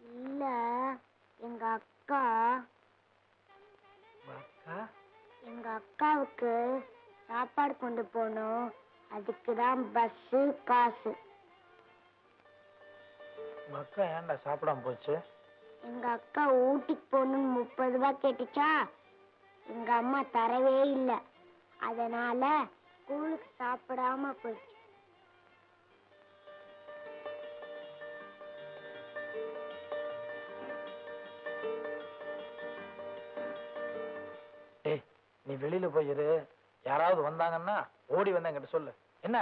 இல்ல எங்க அக்கா. அக்கா? எங்க அக்காவுக்கு சாப்பாடு கொண்டு போகணும். அதுக்கு தான் பஸ்ஸு காசு. அக்கா ஏன்டா சாப்பிடாம போச்சு? எங்க அக்கா ஊட்டிக்கு போகணும்னு முப்பது ரூபாய் கேட்டுச்சா? எங்க அம்மா தரவே இல்லை. அதனால ஸ்கூலுக்கு சாப்பிடாம போயிடுச்சு நீ வெளியில போயிரு யாராவது வந்தாங்கன்னா ஓடி வந்து என்கிட்ட சொல்லு. என்ன?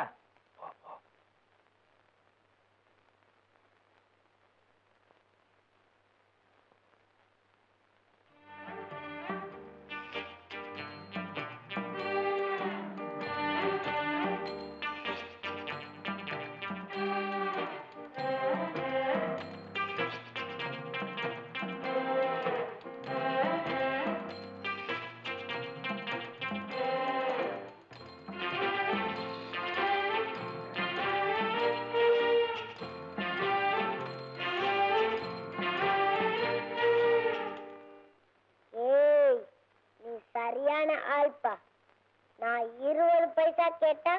கேட்டா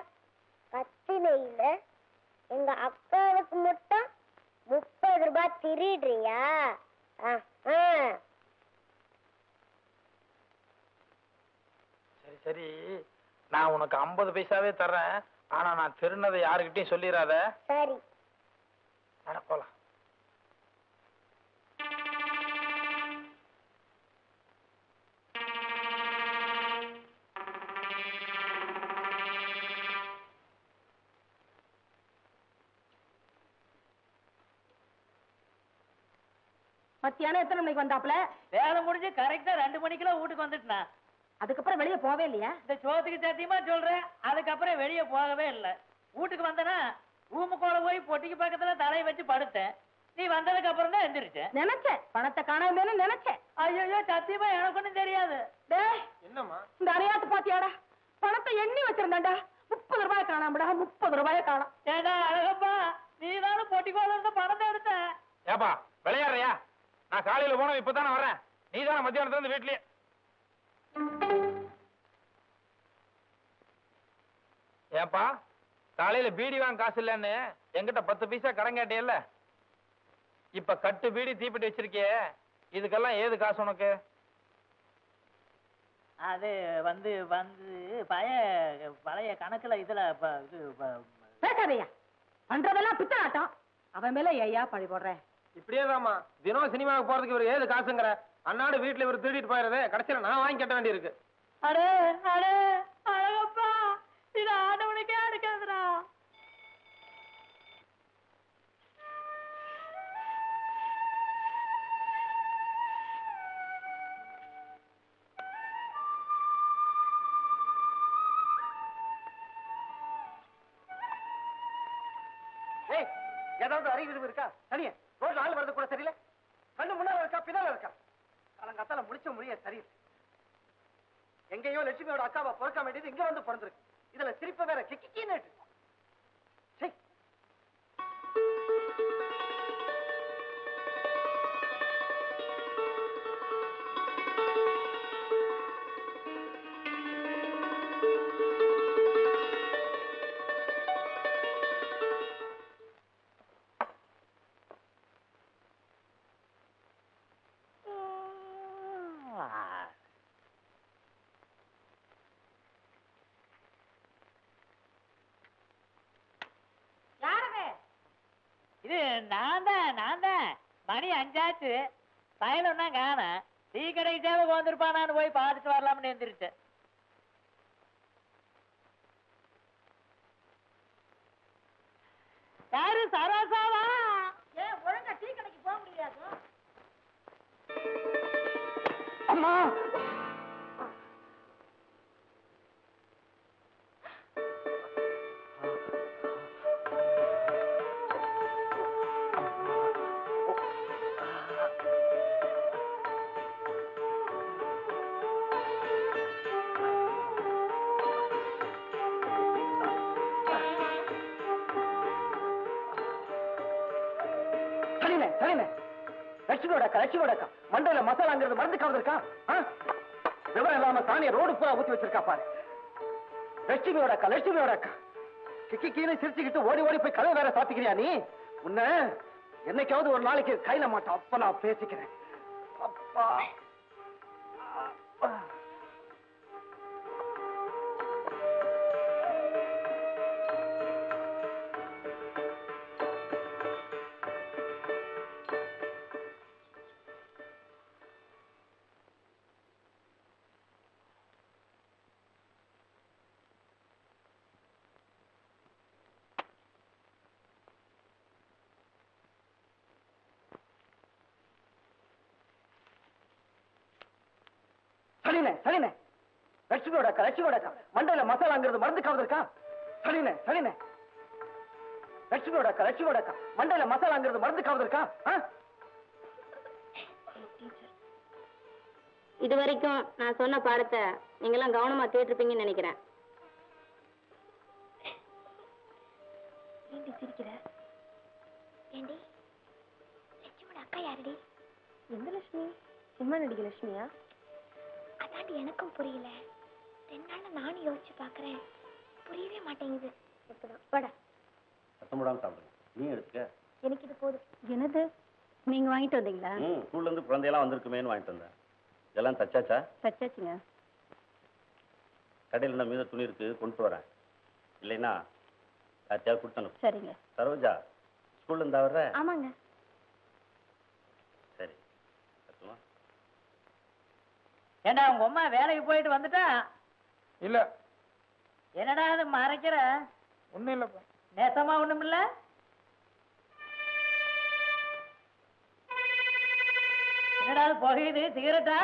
கத்தின இல்ல. எங்க அக்காவுக்கு மட்டும் முப்பது ரூபாய் திருடுறியா. சரி சரி. நான் உனக்கு ஐம்பது பைசாவே தர்றேன். ஆனா நான் திருநதை யாருக்கிட்டையும் சொல்லிடாத சரி. போலாம். மத்தியானம் எத்தனை மணிக்கு வந்தாப்ல வேலை முடிஞ்சு கரெக்டா ரெண்டு மணிக்கெல்லாம் வீட்டுக்கு வந்துட்டுனா. அதுக்கப்புறம் வெளியே போவே இல்லையா? இந்த சோத்துக்கு சத்தியமா சொல்றேன். அதுக்கப்புறம் வெளியே போகவே இல்லை. வீட்டுக்கு வந்தனா ரூமுக்குள்ள போய் பொட்டிக்கு பக்கத்துல தலையை வச்சு படுத்தேன். நீ வந்ததுக்கு அப்புறம் தான் எந்திரிச்சேன் நினைச்சேன். பணத்தை காணாமேன்னு நினைச்சேன். ஐயோ சத்தியமா எனக்கு ஒண்ணும் தெரியாது. டேய் என்னம்மா? இந்த அரையாத்து பாத்தியாடா? பணத்தை எண்ணி வச்சிருந்தேன்டா. முப்பது ரூபாய் காணாமடா. முப்பது ரூபாய் காணாம். ஏடா அழகப்பா நீ தானே பொட்டிக்கோல இருந்த பணத்தை எடுத்த? ஏப்பா விளையாடுறியா? நான் காலையில போனோம் இப்பதானே வரேன் நீ தானே மத்தியானத்துல இருந்து வீட்லயே. ஏப்பா காலையில பீடி வாங்க காசு இல்லைன்னு என்கிட்ட பத்து பைசா கடன் கேட்டியல்ல இப்ப கட்டு பீடி தீப்பெட்டி வச்சிருக்கியே இதுக்கெல்லாம் ஏது காசு உனக்கு? அது வந்து வந்து பழைய பழைய கணக்குல இதுல பேசாதையா பண்றதெல்லாம் பித்தலாட்டம் அவன் மேல ஐயா பழி போடுறேன் இப்படியேதாம்மா தினம் சினிமாவுக்கு போறதுக்கு இவர் ஏது காசுங்கிற. அன்னாடு வீட்டுல இவர் திருடிட்டு போயிடுறது கடைசியில நான் வாங்கி கட்ட வேண்டியிருக்கு. அடே அடே அழகப்பா இது ஆண்டவனுக்கே அடுக்காதுடா. ஏய் ஏதாவது அறிவு இருக்கா? தனியே? ரோட்ல ஆள் வரது கூட சரியில்லை. கண்ணு முன்னால இருக்கா பின்னால இருக்கா காலங்காத்தால முடிச்ச முடிய சரியில்லை. எங்கேயோ லட்சுமியோட அக்காவை பொறுக்க வேண்டியது இங்க வந்து பிறந்திருக்கு. இதுல சிரிப்ப வேற கிக்கின்னு இது நான் தான் நான் தான் மணி அஞ்சாச்சு. பயணம் தான் காணேன் டீ கடைக்கு தேவை வந்திருப்பானான்னு போய் பார்த்துட்டு வரலாம்னு எந்திரிச்சேன். யாரு சரோசா லட்சுமியோட அக்கா லட்சுமியோட மண்டையில மசாலாங்கிறது மருந்து கவுது இருக்கா விவரம் இல்லாம சாணியை ரோடு பூரா ஊத்தி வச்சிருக்கா பாரு. லட்சுமியோட அக்கா லட்சுமியோட அக்கா கிக்கி கீழே சிரிச்சுக்கிட்டு ஓடி ஓடி போய் கதவை வேற சாத்திக்கிறியா நீ? உன்ன என்னைக்காவது ஒரு நாளைக்கு கையில மாட்டோம் அப்ப நான் பேசிக்கிறேன். அப்பா. சரிண்ணே சரிண்ணே லட்சுமியோட அக்கா லட்சுமியோட அக்கா. மண்டையில மசாலாங்கிறது மருந்து கவுது இருக்கா? சரிண்ணே சரிண்ணே லட்சுமியோட அக்கா லட்சுமியோட அக்கா. மண்டையில மசாலாங்கிறது மருந்து கவுது இருக்கா? இது வரைக்கும் நான் சொன்ன பாடத்தை நீங்கெல்லாம் கவனமா கேட்டிருப்பீங்கன்னு நினைக்கிறேன். ஏண்டி சிரிக்கிற? ஏண்டி? லட்சுமியோட அக்கா யாருடி? எந்த லட்சுமி? சினிமா நடிகை லட்சுமியா? அதாண்டி எனக்கும் புரியல. ரெண்டு நானும் யோசிச்சு பாக்குறேன். புரியவே மாட்டேங்குது. இப்பதான் வாடா கஷ்டப்படாம சாப்பிடுங்க நீ எடுத்துக்க. எனக்கு இது போதும். என்னது? நீங்க வாங்கிட்டு வந்தீங்களா? ம் ஸ்கூல்ல இருந்து குழந்தையெல்லாம் வந்திருக்குமேன்னு வாங்கிட்டு வந்தேன். இதெல்லாம் தச்சாச்சா? தச்சாச்சுங்க. கடையில் என்ன மீத துணி இருக்கு கொண்டு வரேன். இல்லைன்னா யார்த்தையாவது கொடுத்து அனுப்பு. சரிங்க. சரோஜா ஸ்கூல்ல இருந்தா வர்ற ஆமாங்க சரி கட்டுமா ஏண்டா உங்க அம்மா வேலைக்கு போயிட்டு வந்துட்டா? இல்ல. என்னடா அது மறைக்கிற? ஒண்ணும் இல்லப்பா. நேசமா ஒண்ணும் இல்ல? என்னடா அது புகையுது? சிகரெட்டா?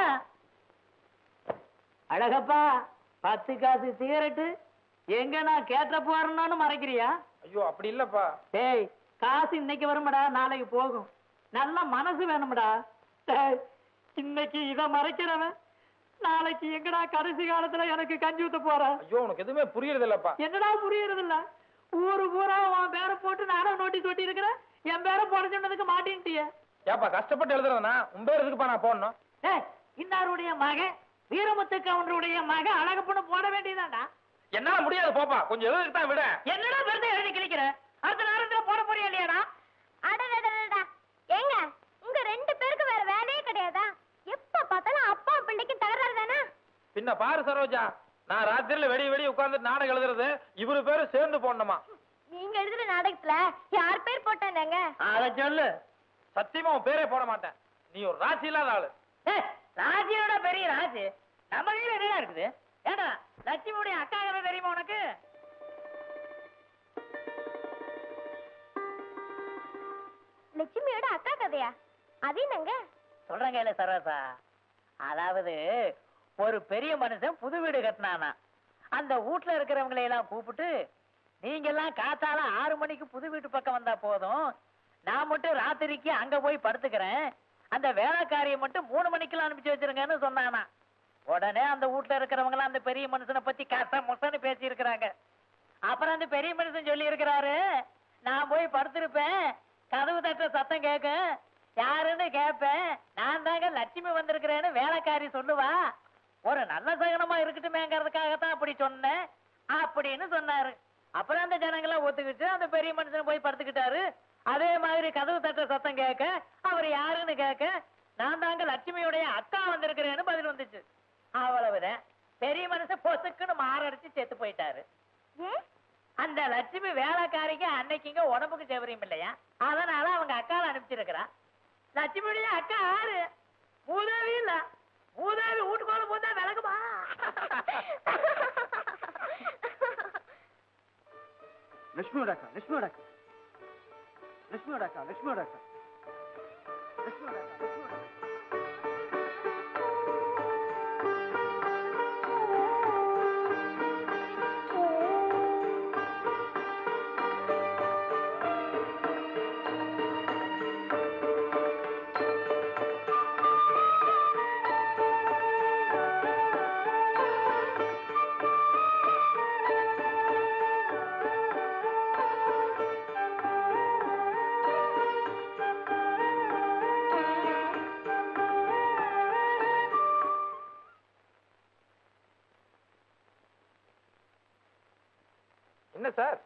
அழகப்பா பத்து காசு சிகரெட்டு. எங்க நான் கேட்ட போறேன்னு மறைக்கிறியா? ஐயோ அப்படி இல்லப்பா. டேய் காசு இன்னைக்கு வரும்டா நாளைக்கு போகும். நல்ல மனசு வேணும்டா. இன்னைக்கு இத மறைக்கிறவன் நாளைக்கு எங்கடா கடைசி காலத்துல எனக்கு கஞ்சி ஊத்த போற? ஐயோ உனக்கு எதுவுமே புரியறது இல்லப்பா என்னடா புரியறது இல்ல ஊரு பூரா உன் பேரை போட்டு நானும் நோட்டீஸ் ஒட்டி இருக்கிறேன் என் பேரை போட சொன்னதுக்கு மாட்டேன்ட்டிய. ஏப்பா கஷ்டப்பட்டு எழுதுறதுனா உன் பேர் எதுக்குப்பா நான் போடணும்? ஏய் இன்னாருடைய மகன் வீரமுத்து கவுண்டருடைய மகன் அழகப்பண்ணு போட வேண்டியதாண்டா என்னால முடியாது போப்பா. கொஞ்சம் எழுதுக்கு தான் விட. என்னடா விருது எழுதி கிழிக்கிற? அடுத்த நேரத்துல பின்ன பாரு சரோஜா நான் ராத்திரில வெடி வெடி உட்கார்ந்து நாடகம் எழுதுறது இவரு பேரு சேர்ந்து போடணுமா? நீங்க எழுதுற நாடகத்துல யார் பேர் போட்டாங்க அத சொல்லு. சத்தியமா உன் பேரே போட மாட்டேன். நீ ஒரு ராசி இல்லாத ஆளு. ஏய், ராஜியோட பெரிய ராஜு. நம்ம கையில என்னடா இருக்குது. ஏடா லட்சுமியுடைய அக்கா தெரியுமா உனக்கு? லட்சுமியோட அக்கா கதையா? அது என்னங்க? சொல்றேன் கையில சரோசா அதாவது ஒரு பெரிய மனுஷன் புது வீடு கட்டினானா? அந்த வீட்டுல இருக்கிறவங்களை எல்லாம் கூப்பிட்டு நீங்க எல்லாம் காத்தால ஆறு மணிக்கு புது வீட்டு பக்கம் வந்தா போதும். நான் மட்டும் ராத்திரிக்கு அங்க போய் படுத்துக்கிறேன். அந்த வேலைக்காரியை மட்டும் மூணு மணிக்கெல்லாம் அனுப்பிச்சு வச்சிருங்கன்னு சொன்னானா. உடனே அந்த வீட்டுல இருக்கிறவங்க அந்த பெரிய மனுஷனை பத்தி கச முசன்னு பேசி இருக்கிறாங்க அப்புறம் அந்த பெரிய மனுஷன் சொல்லி இருக்கிறாரு நான் போய் படுத்திருப்பேன். கதவு தட்ட சத்தம் கேட்கும் யாருன்னு கேட்பேன் நான் தாங்க லட்சுமி வந்திருக்கிறேன்னு வேலைக்காரி சொல்லுவா. ஒரு நல்ல சகனமா இருக்கட்டுமேங்கிறதுக்காகத்தான் அப்படி சொன்னேன். அப்படின்னு சொன்னாரு. அப்புறம் அந்த ஜனங்களாம் ஒத்துக்கிட்டு அந்த பெரிய மனுஷன் போய் படுத்துக்கிட்டாரு. அதே மாதிரி கதவு தட்ட சத்தம் கேட்க அவர் யாருன்னு கேட்க நான் தாங்க லட்சுமியுடைய அக்கா வந்திருக்கிறேன்னு பதில் வந்துச்சு. அவ்வளவுதான். பெரிய மனுஷன் பொசுக்குன்னு மாரடிச்சு செத்து போயிட்டாரு. அந்த லட்சுமி வேலைக்காரிக்கு அன்னைக்குங்க உடம்புக்கு செவரியும் இல்லையா? அதனால அவங்க அக்காவை அனுப்பிச்சிருக்கிறா. லட்சுமியுடைய அக்கா யாரு? மூதேவி இல்ல மூதேவி வீட்டுக்குள்ள போதா விளக்குமா? லட்சுமியோட அக்கா லட்சுமியோட அக்கா லட்சுமியோட அக்கா லட்சுமியோட அக்கா லட்சுமியோட அக்கா என்ன சார்